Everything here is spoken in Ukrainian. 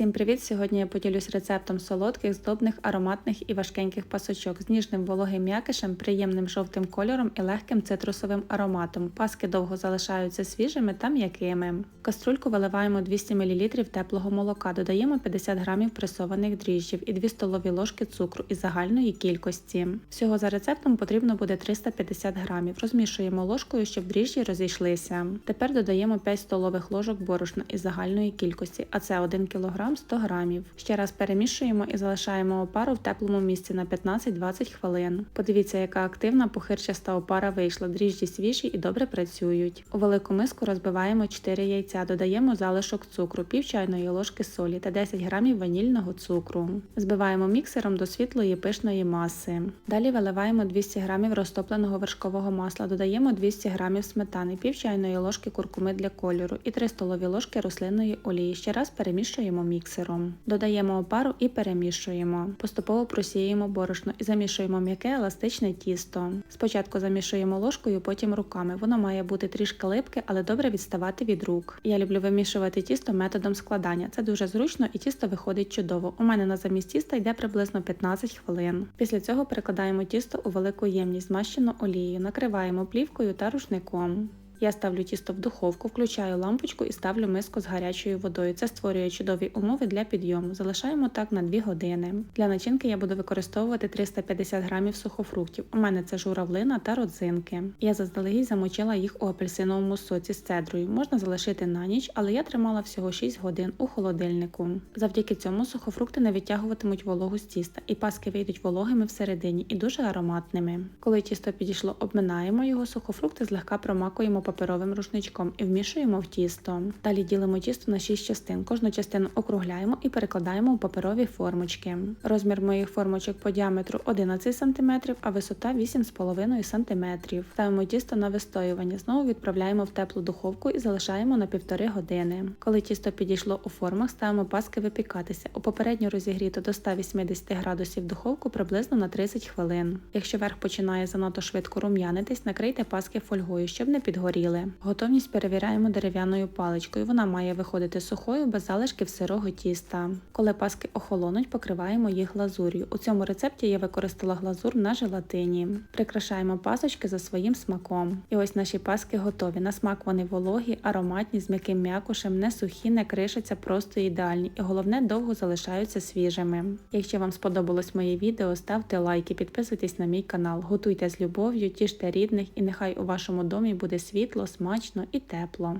Всім привіт! Сьогодні я поділюсь рецептом солодких, здобних, ароматних і важкеньких пасочок з ніжним вологим м'якишем, приємним жовтим кольором і легким цитрусовим ароматом. Паски довго залишаються свіжими та м'якими. В каструльку виливаємо 200 мл теплого молока, додаємо 50 г пресованих дріжджів і 2 столові ложки цукру із загальної кількості. Всього за рецептом потрібно буде 350 г. Розмішуємо ложкою, щоб дріжджі розійшлися. Тепер додаємо 5 столових ложок борошна із загальної кількості, а це 1 кг 100 грамів. Ще раз перемішуємо і залишаємо опару в теплому місці на 15-20 хвилин. Подивіться, яка активна пухирчаста опара вийшла. Дріжджі свіжі і добре працюють. У велику миску розбиваємо 4 яйця, додаємо залишок цукру, пів чайної ложки солі та 10 грамів ванільного цукру. Збиваємо міксером до світлої пишної маси. Далі виливаємо 200 грамів розтопленого вершкового масла, додаємо 200 грамів сметани, пів чайної ложки куркуми для кольору і 3 столові ложки рослинної олії. Ще раз перемішуємо міксером. Додаємо опару і перемішуємо. Поступово просіюємо борошно і замішуємо м'яке еластичне тісто. Спочатку замішуємо ложкою, потім руками. Воно має бути трішки липке, але добре відставати від рук. Я люблю вимішувати тісто методом складання. Це дуже зручно і тісто виходить чудово. У мене на замість тіста йде приблизно 15 хвилин. Після цього перекладаємо тісто у велику ємність, змащену олією, накриваємо плівкою та рушником. Я ставлю тісто в духовку, включаю лампочку і ставлю миску з гарячою водою. Це створює чудові умови для підйому. Залишаємо так на 2 години. Для начинки я буду використовувати 350 грамів сухофруктів. У мене це журавлина та родзинки. Я заздалегідь замочила їх у апельсиновому соці з цедрою. Можна залишити на ніч, але я тримала всього 6 годин у холодильнику. Завдяки цьому сухофрукти не відтягуватимуть вологу з тіста, і паски вийдуть вологими всередині і дуже ароматними. Коли тісто підійшло, обминаємо його, сухофрукти злегка промакуємо паперовим рушничком і вмішуємо в тісто. Далі ділимо тісто на 6 частин. Кожну частину округляємо і перекладаємо у паперові формочки. Розмір моїх формочок по діаметру 11 см, а висота 8,5 см. Ставимо тісто на вистоювання. Знову відправляємо в теплу духовку і залишаємо на півтори години. Коли тісто підійшло у формах, ставимо паски випікатися. У попередньо розігріто до 180 градусів духовку приблизно на 30 хвилин. Якщо верх починає занадто швидко рум'янитись, накрийте паски фольгою, щоб не підгоріли. Готовність перевіряємо дерев'яною паличкою. Вона має виходити сухою без залишків сирого тіста. Коли паски охолонуть, покриваємо їх глазур'ю. У цьому рецепті я використала глазур на желатині. Прикрашаємо пасочки за своїм смаком. І ось наші паски готові. На смак вони вологі, ароматні, з м'яким м'якушем, не сухі, не кришаться, просто ідеальні. І головне, довго залишаються свіжими. Якщо вам сподобалось моє відео, ставте лайки, підписуйтесь на мій канал, готуйте з любов'ю, тіште рідних і нехай у вашому домі буде світло, смачно і тепло.